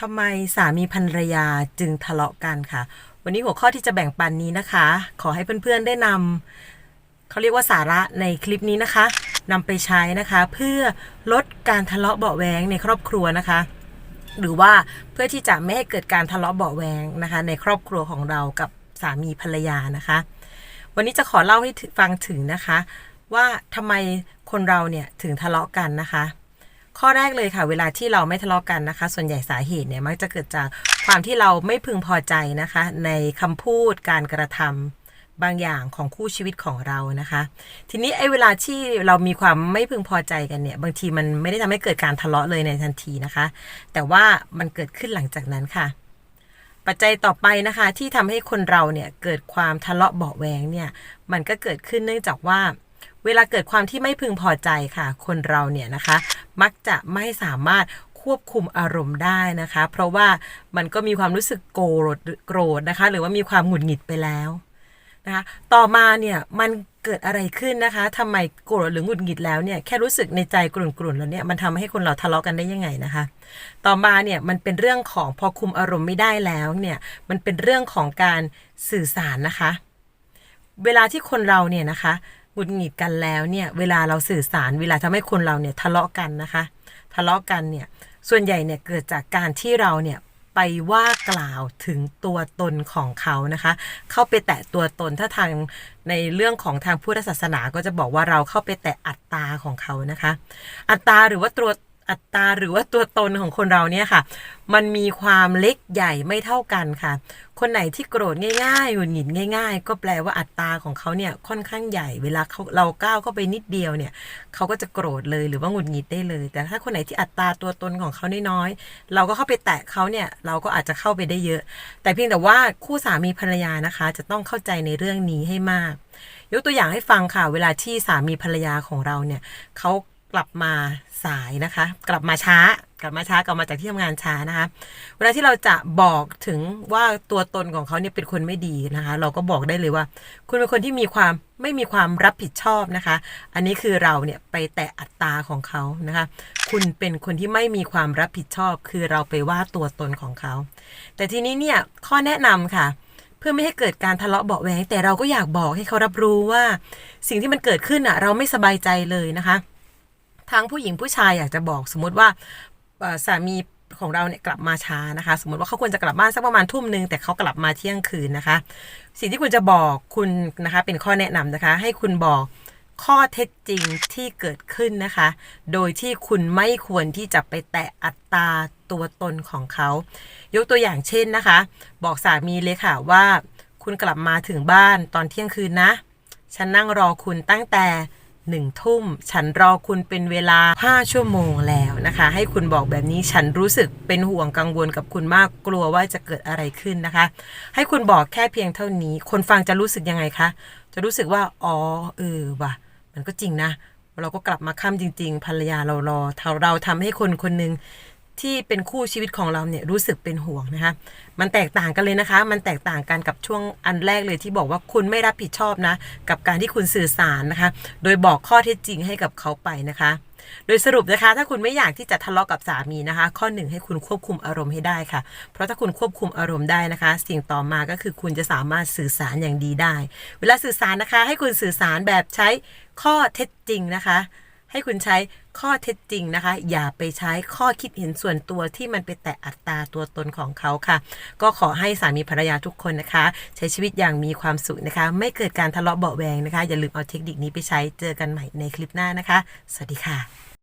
ทำไมสามีภรรยาจึงทะเลาะกันค่ะ วันนี้หัวข้อที่จะแบ่งปันนี้นะคะ ขอให้เพื่อนๆได้นำเขาเรียกว่าสาระในคลิปนี้นะคะนำไปใช้นะคะ เพื่อลดการทะเลาะเบาแวงในครอบครัวนะคะ หรือว่าเพื่อที่จะไม่ให้เกิดการทะเลาะเบาแวงนะคะ ในครอบครัวของเรากับสามีภรรยานะคะ วันนี้จะขอเล่าให้ฟังถึงนะคะ ว่าทำไมคนเราเนี่ยถึงทะเลาะกันนะคะ ข้อแรกเลยค่ะ เวลาที่เราไม่ทะเลาะกันนะคะ ส่วนใหญ่สาเหตุเนี่ยมักจะเกิดจากความที่เราไม่พึงพอใจนะคะ ในคำพูดการกระทำบางอย่างของคู่ชีวิตของเรานะคะ ทีนี้ไอ้เวลาที่เรามีความไม่พึงพอใจกันเนี่ย บางทีมันไม่ได้ทำให้เกิดการทะเลาะเลยในทันทีนะคะ แต่ว่ามันเกิดขึ้นหลังจากนั้นค่ะ ปัจจัยต่อไปนะคะที่ทำให้คนเราเนี่ยเกิดความทะเลาะเบาแวงเนี่ย มันก็เกิดขึ้นเนื่องจากว่า เวลาเกิดความที่ไม่พึงพอใจค่ะ คนเราเนี่ยนะคะ มักจะไม่สามารถควบคุมอารมณ์ได้นะคะ เพราะว่ามันก็มีความรู้สึกโกรธโกรธนะคะ หรือว่ามีความหงุดหงิดไปแล้วนะคะต่อมาเนี่ยมันเกิดอะไรขึ้นนะคะทำไมโกรธหรือหงุดหงิดแล้วเนี่ยแค่รู้สึกในใจกลุ่นๆแล้วเนี่ยมันทำให้คนเราทะเลาะกันได้ยังไงนะคะ ต่อมาเนี่ยมันเป็นเรื่องของพอคุมอารมณ์ไม่ได้แล้วเนี่ยมันเป็นเรื่องของการสื่อสารนะคะ เวลาที่คนเราเนี่ยนะคะ หงุดหงิดกันแล้วเนี่ยเวลาเราสื่อสารเวลาทำให้คนเราเนี่ยทะเลาะกันนะคะ ทะเลาะกันเนี่ยส่วนใหญ่เนี่ยเกิดจากการที่เราเนี่ยไปว่ากล่าวถึงตัวตนของเขานะคะ เข้าไปแตะตัวตนถ้าทางในเรื่องของทางพุทธศาสนาก็จะบอกว่าเราเข้าไปแตะอัตตาของเขานะคะ อัตตาหรือว่าตัว อัตราหรือว่าตัวตนของคนเราเนี่ยค่ะ มันมีความเล็กใหญ่ไม่เท่ากันค่ะ คนไหนที่โกรธง่ายๆหงุดหงิดง่าย ๆ ก็แปลว่าอัตราของเขาเนี่ยค่อนข้างใหญ่ เวลาเขาเราก้าวเข้าไปนิดเดียวเนี่ยเขาก็จะโกรธเลยหรือว่าหงุดหงิดได้เลย แต่ถ้าคนไหนที่อัตราตัวตนของเขาน้อยๆเราก็เข้าไปแตะเขาเนี่ยเราก็อาจจะเข้าไปได้เยอะ แต่เพียงแต่ว่าคู่สามีภรรยานะคะ จะต้องเข้าใจในเรื่องนี้ให้มาก ยกตัวอย่างให้ฟังค่ะ เวลาที่สามีภรรยาของเราเนี่ยเขา กลับมาสายนะคะ กลับมาช้า กลับมาช้ากลับมาจากที่ทำงานช้านะคะ เวลาที่เราจะบอกถึงว่าตัวตนของเขาเนี่ยเป็นคนไม่ดีนะคะ เราก็บอกได้เลยว่า คุณเป็นคนที่มีความไม่มีความรับผิดชอบนะคะ อันนี้คือเราเนี่ยไปแตะอัตราของเขานะคะ คุณเป็นคนที่ไม่มีความรับผิดชอบ คือเราไปว่าตัวตนของเขา แต่ทีนี้เนี่ยข้อแนะนำค่ะเพื่อไม่ให้เกิดการทะเลาะเบาะแวงแต่เราก็อยากบอกให้เขารับรู้ว่า สิ่งที่มันเกิดขึ้นอะ เราไม่สบายใจเลยนะคะ ทั้งผู้หญิงผู้ชายอยากจะบอกสมมติว่าสามีของเราเนี่ยกลับมาช้านะคะ สมมติว่าเขาควรจะกลับบ้านสักประมาณทุ่มหนึ่งแต่เขากลับมาเที่ยงคืนนะคะ สิ่งที่คุณจะบอกคุณนะคะเป็นข้อแนะนำนะคะ ให้คุณบอกข้อเท็จจริงที่เกิดขึ้นนะคะ โดยที่คุณไม่ควรที่จะไปแตะอัตราตัวตนของเขา ยกตัวอย่างเช่นนะคะ บอกสามีเลยค่ะว่า คุณกลับมาถึงบ้านตอนเที่ยงคืนนะ ฉันนั่งรอคุณตั้งแต่ หนึ่งทุ่ม ฉันรอคุณเป็นเวลา 5 ชั่วโมงแล้วนะคะ ให้คุณบอกแบบนี้ฉันรู้สึกเป็นห่วงกังวลกับคุณมากกลัวว่าจะเกิดอะไรขึ้นนะคะ ให้คุณบอกแค่เพียงเท่านี้ คนฟังจะรู้สึกยังไงคะจะรู้สึกว่าอ๋อเออว่ะ มันก็จริงนะ เราก็กลับมาค่ำจริง ๆ ภรรยาเรารอเราเราทำให้คนคนหนึ่ง ที่เป็นคู่ชีวิตของเราเนี่ยรู้สึกเป็นห่วงนะคะมันแตกต่างกันเลยนะคะ มันแตกต่างกันกับช่วงอันแรกเลยที่บอกว่าคุณไม่รับผิดชอบนะ กับการที่คุณสื่อสารนะคะ โดยบอกข้อเท็จจริงให้กับเขาไปนะคะ โดยสรุปนะคะ ถ้าคุณไม่อยากที่จะทะเลาะกับสามีนะคะ ข้อหนึ่งให้คุณควบคุมอารมณ์ให้ได้ค่ะ เพราะถ้าคุณควบคุมอารมณ์ได้นะคะ สิ่งต่อมาก็คือคุณจะสามารถสื่อสารอย่างดีได้ เวลาสื่อสารนะคะ ให้คุณสื่อสารแบบใช้ข้อเท็จจริงนะคะ ให้คุณใช้ข้อเท็จจริงนะคะ อย่าไปใช้ข้อคิดเห็นส่วนตัวที่มันไปแตะอัตราตัวตนของเขาค่ะ ก็ขอให้สามีภรรยาทุกคนนะคะ ใช้ชีวิตอย่างมีความสุขนะคะ ไม่เกิดการทะเลาะเบาแวงนะคะ อย่าลืมเอาเทคนิคนี้ไปใช้เจอกันใหม่ในคลิปหน้านะคะ สวัสดีค่ะ